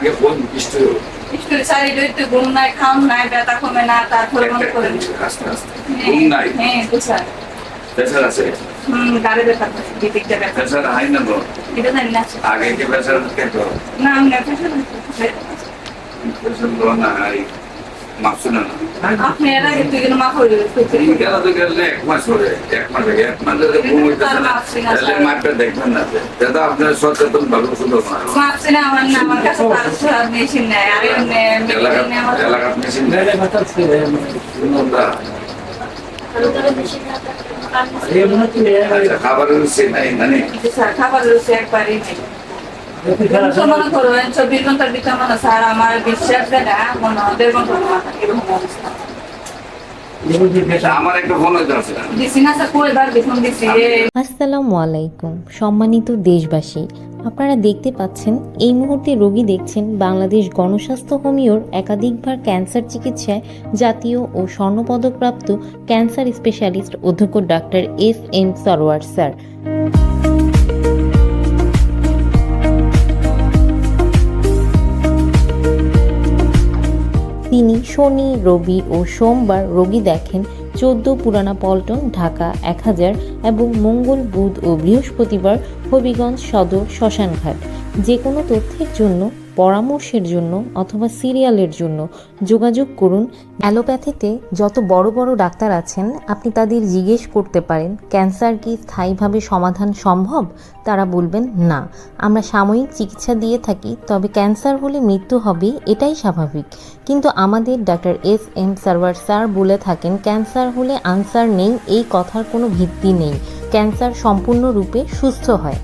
আগে বোন বৃষ্টি হোক। একটু চারিদিকে একটু ঘুম নাই খাওন নাই ব্যথা কমে না তারপরে মনে করেন। আস্তে আস্তে। ঘুম নাই। হ্যাঁ বুঝার প্রেশার আছে? হম গাড়ি ব্যথা দিদিকটা ব্যথা। প্রেশার হাই না বল এটা জানি না। আগে কি প্রেশার খেত না আমি ব্যথা প্রেশার লো না হাই। মাপছো না না আপনি এর আগে তুই কিন্তু মাফ হয়ে এই গেল তো গেলে এক মাস করে এক মাস আগে এক মাস ধরে ঘুম হইতেছে না তাহলে মাপটা দেখবেন না দাদা আপনার সচেতন ভালো শুধু না আমার না আমার কাছে তার মেশিন নেই আর এমনি এলাকা মেশিন আমার এলাকা মেশিন আচ্ছা খাবারের রুচি নাই মানে খাবার রয়েছে একবারই নেই। সম্মানিত দেশবাসী। আপনারা দেখতে পাচ্ছেন, এই মুহূর্তে রোগী দেখছেন বাংলাদেশ গণস্বাস্থ্য হোমিওর একাধিকবার ক্যান্সার চিকিৎসায় জাতীয় ও স্বর্ণপদকপ্রাপ্ত ক্যান্সার স্পেশালিস্ট অধ্যক্ষ doctor S M Sarwar sir. তিনি শনি, রবি ও সোমবার রোগী দেখেন চোদ্দ পুরানা পল্টন, ঢাকা এক হাজার এবং মঙ্গল, বুধ ও বৃহস্পতিবার হবিগঞ্জ সদর শ্মশানঘাট। যে কোনো তথ্যের জন্য পরামর্শের জন্য অথবা সিরিয়ালের জন্য যোগাযোগ করুন। অ্যালোপ্যাথিতে যত বড় বড় ডাক্তার আছেন, আপনি তাদের জিজ্ঞেস করতে পারেন, ক্যান্সার কি স্থায়ীভাবে সমাধান সম্ভব? তারা বলবেন, না। আমরা সাময়িক চিকিৎসা দিয়ে থাকি, তবে ক্যান্সার হলে মৃত্যু হবে, এটাই স্বাভাবিক। কিন্তু আমাদের doctor S M Sarwar sir বলে থাকেন, ক্যান্সার হলে আনসার নেই, এই কথার কোনো ভিত্তি নেই। ক্যান্সার সম্পূর্ণরূপে সুস্থ হয়।